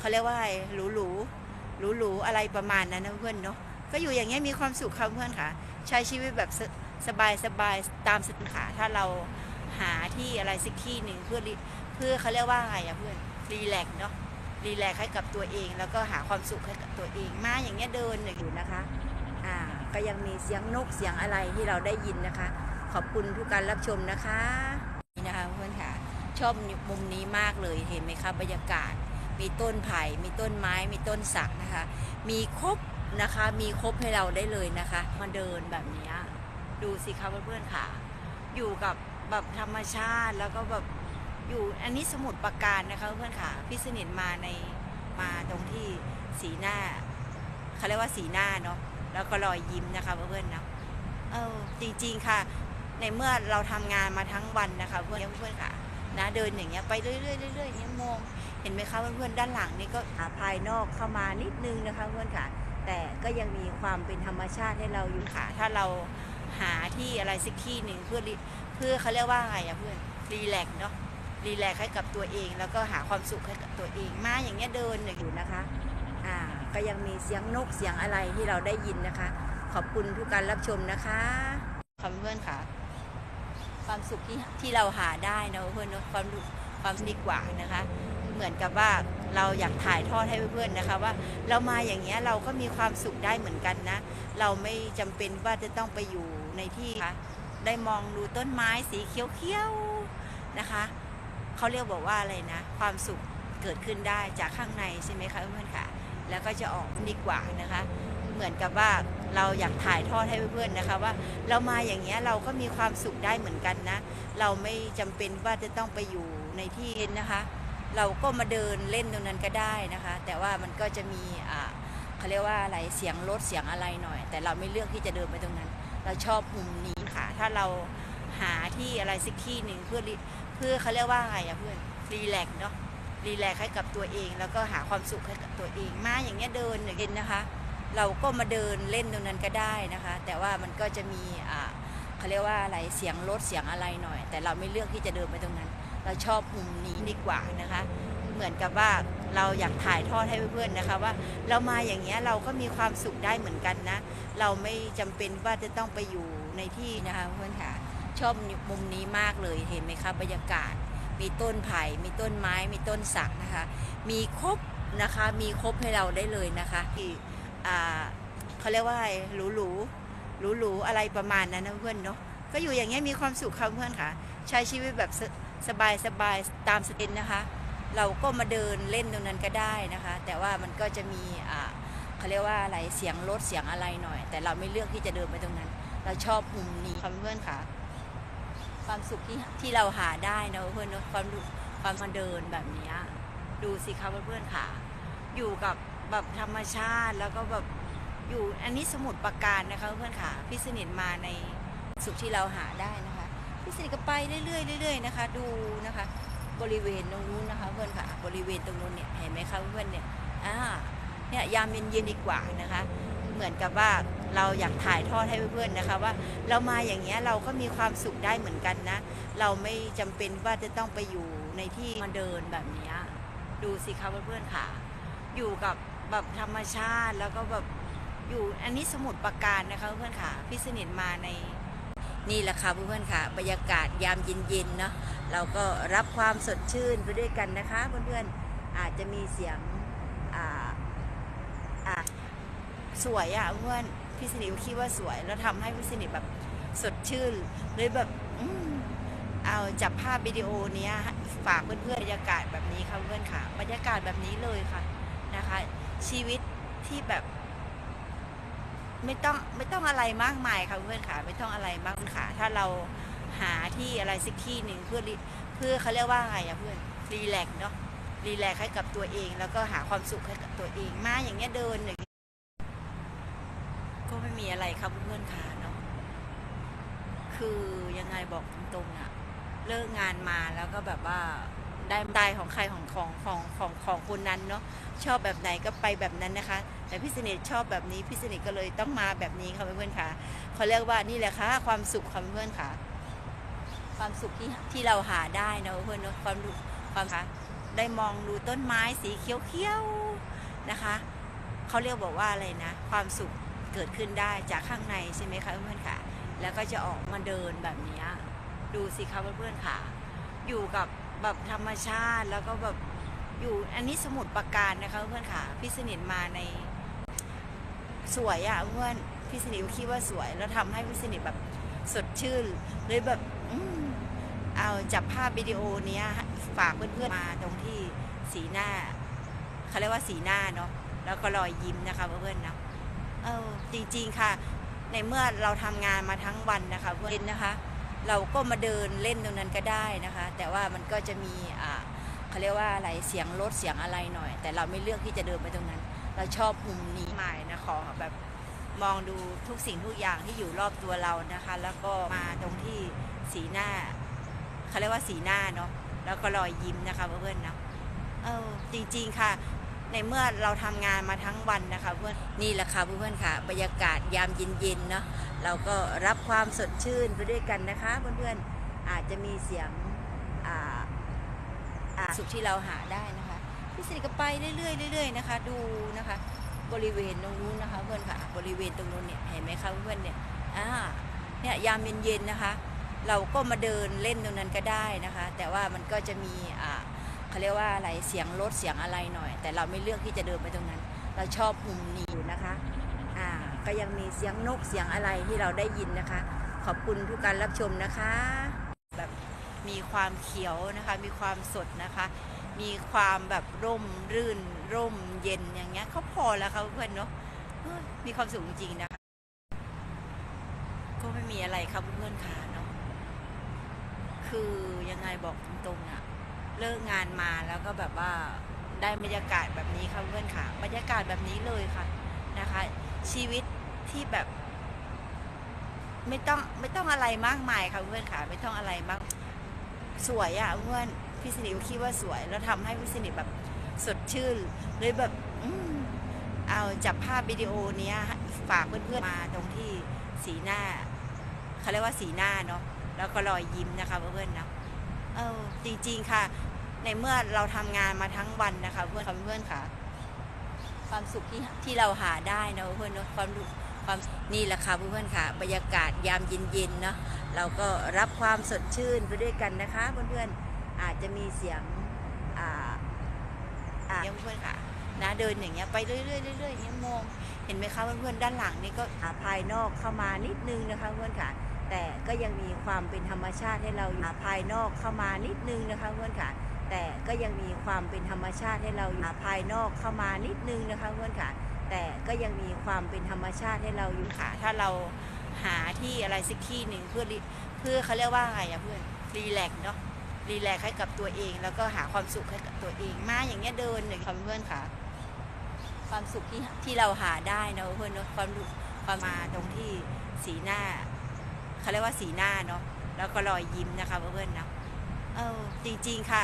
เขาเรียกว่าหรูหรูหรูหรูอะไรประมาณนั้นนะเพื่อนเนาะก็อยู่อย่างเงี้ยมีความสุขค่ะเพื่อนค่ะ ใช้ชีวิตแบบสสบายสบายตามสติค่ะถ้าเราหาที่อะไรสักที่หนึ่งเพื่อเพื่อเขาเรียกว่าอะไงอะเพื่อนรีแลกซ์เนาะรีแลกซ์ให้กับตัวเอง แล้วก็หาความสุขให้กับตัวเองมาอย่างเงี้ยเดินอยู่นะคะอ่าก็ยังมีเสียงนกเสียงอะไรที่เราได้ยินนะคะ ขอบคุณทุกการรับชมนะคะนี่นะคะเพื่อนค่ะชอบมุมนี้มากเลยเห็นไหมคะบรรยากาศ มีต้นไผ่ มีต้นไม้ มีต้นสักนะคะ มีครบนะคะ มีครบให้เราได้เลยนะคะ มาเดินแบบนี้ ดูสิคะเพื่อนๆค่ะ อยู่กับแบบธรรมชาติแล้วก็แบบอยู่อันนี้สมุดประการนะคะเพื่อนๆค่ะพี่สนิทมาในมาตรงที่สีหน้าเขาเรียกว่าสีหน้าเนาะแล้วก็รอยยิ้มนะคะเพื่อนๆเนาะเออจริงๆค่ะ ในเมื่อเราทำงานมาทั้งวันนะคะเพื่อนเพื่อนๆค่ะ นะเดินอย่างเงี้ยไปเรื่อยๆเรื่อยๆเนี่ยมองเห็นไหมคะเพื่อนๆด้านหลังนี่ก็หาภายนอกเข้ามานิดนึงนะคะเพื่อนค่ะ แต่ก็ยังมีความเป็นธรรมชาติให้เราอยู่ค่ะ ถ้าเราหาที่อะไรสักที่หนึ่งเพื่อเพื่อเขาเรียกว่าไงอะเพื่อนรีแลกซ์เนาะรีแลกซ์ให้กับตัวเอง แล้วก็หาความสุขให้กับตัวเองมาอย่างเงี้ยเดินอยู่นะคะอ่าก็ยังมีเสียงนกเสียงอะไรที่เราได้ยินนะคะ ขอบคุณทุกการรับชมนะคะขอบคุณเพื่อนค่ะ ความสุขที่ที่เราหาได้นะเพื่อนเนอะความความดีกว่านะคะ เหมือนกับว่าเราอยากถ่ายทอดให้เพื่อนๆนะคะ ว่าเรามาอย่างเงี้ยเราก็มีความสุขได้เหมือนกันนะ เราไม่จำเป็นว่าจะต้องไปอยู่ในที่ค่ะได้มองดูต้นไม้สีเขียวๆนะคะเขาเรียกบอกว่าอะไรนะ ความสุขเกิดขึ้นได้จากข้างในใช่ไหมคะเพื่อนๆค่ะ แล้วก็จะออกดีกว่านะคะ เหมือนกับว่าเราอยากถ่ายทอดให้เพื่อนๆนะคะว่าเรามาอย่างเงี้ยเราก็มีความสุขได้เหมือนกันนะ เราไม่จำเป็นว่าจะต้องไปอยู่ในที่นะคะ เราก็มาเดินเล่นตรงนั้นก็ได้นะคะ แต่ว่ามันก็จะมีอ่าเขาเรียกว่าอะไรเสียงรถเสียงอะไรหน่อย แต่เราไม่เลือกที่จะเดินไปตรงนั้น เราชอบมุมนี้ค่ะ ถ้าเราหาที่อะไรสักที่หนึ่งเพื่อเพื่อเขาเรียกว่าไงอะเพื่อนรีแลกซ์เนาะรีแลกซ์ให้กับตัวเอง แล้วก็หาความสุขให้กับตัวเองมาอย่างเงี้ยเดินอย่างเงี้ยนะคะ เราก็มาเดินเล่นตรงนั้นก็ได้นะคะ แต่ว่ามันก็จะมีอ่าเขาเรียกว่าอะไรเสียงรถเสียงอะไรหน่อย แต่เราไม่เลือกที่จะเดินไปตรงนั้น เราชอบมุมนี้ดีกว่านะคะ เหมือนกับว่าเราอยากถ่ายทอดให้เพื่อนๆนะคะ ว่าเรามาอย่างเงี้ยเราก็มีความสุขได้เหมือนกันนะ เราไม่จำเป็นว่าจะต้องไปอยู่ในที่นะคะเพื่อนค่ะชอบมุมนี้มากเลยเห็นไหมคะบรรยากาศ มีต้นไผ่มีต้นไม้มีต้นสักนะคะ มีครบนะคะ มีครบให้เราได้เลยนะคะที่ เขาเรียกว่าอะไรหรูหรูหรูหรูอะไรประมาณนั้นนะเพื่อนเนาะก็อยู่อย่างเงี้ยมีความสุขค่ะเพื่อนค่ะ ใช้ชีวิตแบบสสบายสบายตามสเตินะคะ เราก็มาเดินเล่นตรงนั้นก็ได้นะคะ แต่ว่ามันก็จะมีเขาเรียกว่าอะไรเสียงรถเสียงอะไรหน่อย แต่เราไม่เลือกที่จะเดินไปตรงนั้น เราชอบมุมนี้ค่ะเพื่อนค่ะ ความสุขที่ที่เราหาได้นะเพื่อนเนอะความความมาเดินแบบเนี้ยดูสิคะเพื่อนๆค่ะ อยู่กับ แบบธรรมชาติแล้วก็แบบอยู่อันนี้สมุดประการนะคะเพื่อนค่ะพี่สนิทมาในสุขที่เราหาได้นะคะพี่สนิทก็ไปเรื่อยๆเรื่อยๆนะคะ ดูนะคะ บริเวณตรงนู้นนะคะ เพื่อนค่ะบริเวณตรงนู้นเนี่ยเห็นไหมคะเพื่อนเนี่ยอ่าเนี่ยยามเย็นๆดีกว่านะคะ เหมือนกับว่าเราอยากถ่ายทอดให้เพื่อนๆนะคะ ว่าเรามาอย่างเงี้ยเราก็มีความสุขได้เหมือนกันนะ เราไม่จำเป็นว่าจะต้องไปอยู่ในที่มาเดินแบบนี้ดูสิคะเพื่อนๆค่ะ อยู่กับ แบบธรรมชาติแล้วก็แบบอยู่อันนี้สมุดประการนะคะเพื่อนค่ะพี่สนิทมาในนี่แหละค่ะเพื่อนๆค่ะ บรรยากาศยามเย็นๆเนาะเราก็รับความสดชื่นไปด้วยกันนะคะเพื่อนๆอาจจะมีเสียงอ่าอ่าสวยอะเพื่อนพี่สนิทคิดว่าสวย แล้วทำให้พี่สนิทแบบสดชื่นเลยแบบอเอาจับภาพวิดีโอเนี้ยฝากเพื่อนๆบรรยากาศแบบนี้ค่ะเพื่อนค่ะ บรรยากาศแบบนี้เลยค่ะนะคะ ชีวิตที่แบบ ไม่ต้องไม่ต้องอะไรมากมายค่ะเพื่อนค่ะ ไม่ต้องอะไรมากค่ะ ถ้าเราหาที่อะไรสักที่หนึ่งเพื่อเพื่อเขาเรียกว่าไงอะเพื่อนรีแลกซ์เนาะรีแลกซ์ให้กับตัวเอง แล้วก็หาความสุขให้กับตัวเองมาอย่างเงี้ยเดินอย่างก็ไม่มีอะไรครับเพื่อนค่ะเนาะคือยังไงบอกตรงๆอะเลิกงานมาแล้วก็แบบว่า ได้ได้ของใครของของของของของคนนั้นเนาะชอบแบบไหนก็ไปแบบนั้นนะคะ แต่พี่สนิทชอบแบบนี้พี่สนิทก็เลยต้องมาแบบนี้ค่ะเพื่อนๆค่ะเขาเรียกว่านี่แหละค่ะความสุขค่ะเพื่อนๆค่ะ ความสุขที่ที่เราหาได้นะเพื่อนเนาะความความค่ะได้มองดูต้นไม้สีเขียวๆนะคะเขาเรียกบอกว่าอะไรนะ ความสุขเกิดขึ้นได้จากข้างในใช่ไหมคะเพื่อนๆค่ะ แล้วก็จะออกมาเดินแบบนี้ดูสิคะเพื่อนๆค่ะ อยู่กับ แบบธรรมชาติแล้วก็แบบอยู่อันนี้สมุดประการนะคะเพื่อนค่ะพี่สนิทมาในสวยอะเพื่อนพี่สนิทคิดว่าสวย แล้วทำให้พี่สนิทแบบสดชื่นเลยแบบอเอาจับภาพวิดีโอเนี้ยฝากเพื่อนๆมาตรงที่สีหน้าเขาเรียกว่าสีหน้าเนาะแล้วก็รอยยิ้มนะคะเพื่อนๆเนาะเออจริงๆค่ะ ในเมื่อเราทำงานมาทั้งวันนะคะ เพื่อนนะคะ เราก็มาเดินเล่นตรงนั้นก็ได้นะคะ แต่ว่ามันก็จะมีอ่าเขาเรียกว่าอะไรเสียงรถเสียงอะไรหน่อย แต่เราไม่เลือกที่จะเดินไปตรงนั้น เราชอบมุมนี้หมายนะขอแบบมองดูทุกสิ่งทุกอย่างที่อยู่รอบตัวเรานะคะ แล้วก็มาตรงที่สีหน้าเขาเรียกว่าสีหน้าเนาะแล้วก็รอยยิ้มนะคะเพื่อนๆเนาะเออจริง ๆค่ะ ในเมื่อเราทำงานมาทั้งวันนะคะเพื่อนนี่แหละค่ะเพื่อนๆค่ะ บรรยากาศยามเย็นๆเนาะเราก็รับความสดชื่นไปด้วยกันนะคะเพื่อนๆอาจจะมีเสียงสุขที่เราหาได้นะคะพี่สิริก็ไปเรื่อยๆเรื่อยๆนะคะ ดูนะคะ บริเวณตรงนู้นนะคะ เพื่อนค่ะ บริเวณตรงนู้นเนี่ยเห็นไหมคะเพื่อนเนี่ยอ่าเนี่ยยามเย็นๆนะคะ เราก็มาเดินเล่นตรงนั้นก็ได้นะคะ แต่ว่ามันก็จะมีอ่า เขาเรียกว่าอะไรเสียงรถเสียงอะไรหน่อย แต่เราไม่เลือกที่จะเดินไปตรงนั้น เราชอบมุมนี้อยู่นะคะอ่าก็ยังมีเสียงนกเสียงอะไรที่เราได้ยินนะคะ ขอบคุณทุกการรับชมนะคะ แบบมีความเขียวนะคะ มีความสดนะคะ มีความแบบร่มรื่น ร่มเย็นอย่างเงี้ยเขาพอแล้วค่ะเพื่อนเนาะมีความสุขจริงๆนะคะ ก็ไม่มีอะไรครับเพื่อนๆค่ะเนาะคือยังไงบอกตรงๆอะ เลิกงานมาแล้วก็แบบว่าได้บรรยากาศแบบนี้ค่ะเพื่อนค่ะ บรรยากาศแบบนี้เลยค่ะนะคะ ชีวิตที่แบบ ไม่ต้องไม่ต้องอะไรมากมายค่ะเพื่อนค่ะ ไม่ต้องอะไรมากสวยอะเพื่อนพี่สนิทคิดว่าสวย แล้วทำให้พี่สนิทแบบสดชื่นเลยแบบอเอาจับภาพวิดีโอเนี้ยฝากเพื่อนๆมาตรงที่สีหน้าเขาเรียกว่าสีหน้าเนาะแล้วก็รอยยิ้มนะคะเพื่อนๆเนาะ ออจริงๆค่ะ ในเมื่อเราทำงานมาทั้งวันนะคะเพื่อนเพื่อนๆค่ะ ความสุขที่ที่เราหาได้นะเพื่อนๆเนอะความรู้ความนี่แหละค่ะเพื่อนๆค่ะ บรรยากาศยามเย็นๆเนาะเราก็รับความสดชื่นไปด้วยกันนะคะ เพื่อนๆอาจจะมีเสียงอ่าอ่าเพื่อนๆค่ะนะเดินอย่างเงี้ยไปเรื่อยๆเรื่อยๆอย่างเงี้ยมองเห็นไหมคะเพื่อนๆด้านหลังนี่ก็อ่าภายนอกเข้ามานิดนึงนะคะเพื่อนค่ะ แต่ก็ยังมีความเป็นธรรมชาติให้เราอยู่ภายนอกเข้ามานิดนึงนะคะเพื่อนค่ะ แต่ก็ยังมีความเป็นธรรมชาติให้เราอยู่ภายนอกเข้ามานิดนึงนะคะเพื่อนค่ะ แต่ก็ยังมีความเป็นธรรมชาติให้เราอยู่ค่ะ ถ้าเราหาที่อะไรสักที่หนึ่งเพื่อเพื่อเขาเรียกว่าไงอะเพื่อนรีแลกซ์เนาะรีแลกซ์ให้กับตัวเอง แล้วก็หาความสุขให้กับตัวเองมาอย่างเงี้ยเดินหนึ่งค่ะเพื่อนค่ะ ความสุขที่ที่เราหาได้นะเพื่อนเนอะความความมาตรงที่สีหน้า เขาเรียกว่าสีหน้าเนาะแล้วก็รอยยิ้มนะคะเพื่อนๆเนาะเออจริงๆค่ะ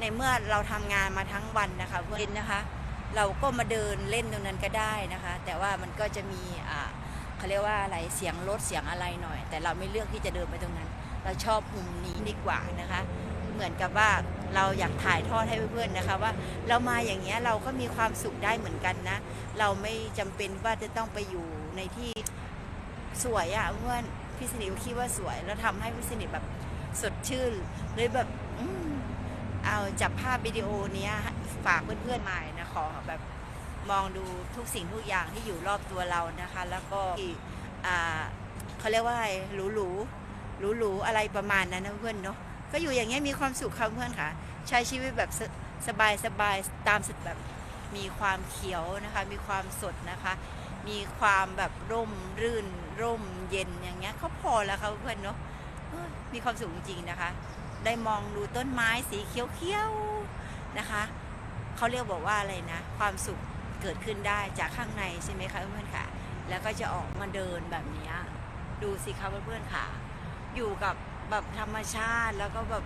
ในเมื่อเราทำงานมาทั้งวันนะคะเพื่อนนะคะ เราก็มาเดินเล่นตรงนั้นก็ได้นะคะ แต่ว่ามันก็จะมีอ่าเขาเรียกว่าอะไรเสียงรถเสียงอะไรหน่อย แต่เราไม่เลือกที่จะเดินไปตรงนั้น เราชอบมุมนี้ดีกว่านะคะ เหมือนกับว่าเราอยากถ่ายทอดให้เพื่อนๆนะคะ ว่าเรามาอย่างเงี้ยเราก็มีความสุขได้เหมือนกันนะ เราไม่จำเป็นว่าจะต้องไปอยู่ในที่สวยอะเพื่อน พี่สนิทคิดว่าสวย แล้วทำให้พี่สนิทแบบสดชื่นเลยแบบอเอาจับภาพวิดีโอเนี้ยฝากเพื่อนๆมานะขอแบบมองดูทุกสิ่งทุกอย่างที่อยู่รอบตัวเรานะคะ แล้วก็อ่าเขาเรียกว่าอะไรหรูหรูหรูหรูๆอะไรประมาณนั้นนะเพื่อนเนาะก็อยู่อย่างเงี้ยมีความสุขค่ะเพื่อนค่ะ ใช้ชีวิตแบบสบายสบายๆตามสแบบมีความเขียวนะคะ มีความสดนะคะ มีความแบบร่มรื่น ร่มเย็นอย่างเงี้ยเขาพอแล้วค่ะเพื่อนเนาะมีความสุขจริงๆนะคะ ได้มองดูต้นไม้สีเขียวๆนะคะเขาเรียกบอกว่าอะไรนะ ความสุขเกิดขึ้นได้จากข้างในใช่ไหมคะเพื่อนค่ะ แล้วก็จะออกมาเดินแบบนี้ดูสิคะเพื่อนๆค่ะ อยู่กับแบบธรรมชาติแล้วก็แบบ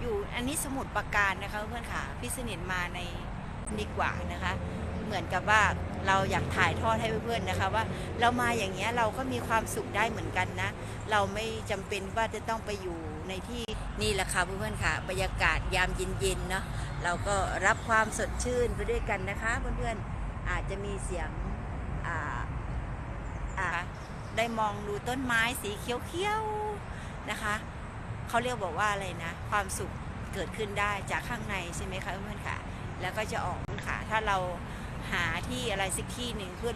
อยู่อันนี้สมุดประการนะคะเพื่อนๆค่ะพี่สนิทมาในดีกว่านะคะ เหมือนกับว่า เราอยากถ่ายทอดให้เพื่อนๆนะคะว่าเรามาอย่างเงี้ยเราก็มีความสุขได้เหมือนกันนะ เราไม่จำเป็นว่าจะต้องไปอยู่ในที่นี่แหละค่ะเพื่อนๆค่ะ บรรยากาศยามเย็นๆเนาะเราก็รับความสดชื่นไปด้วยกันนะคะเพื่อนๆอาจจะมีเสียงได้มองดูต้นไม้สีเขียวๆนะคะเขาเรียกบอกว่าอะไรนะ ความสุขเกิดขึ้นได้จากข้างในใช่ไหมคะเพื่อนๆค่ะ แล้วก็จะออกค่ะ ถ้าเรา หาที่อะไรสักที่หนึ่งเพื่อ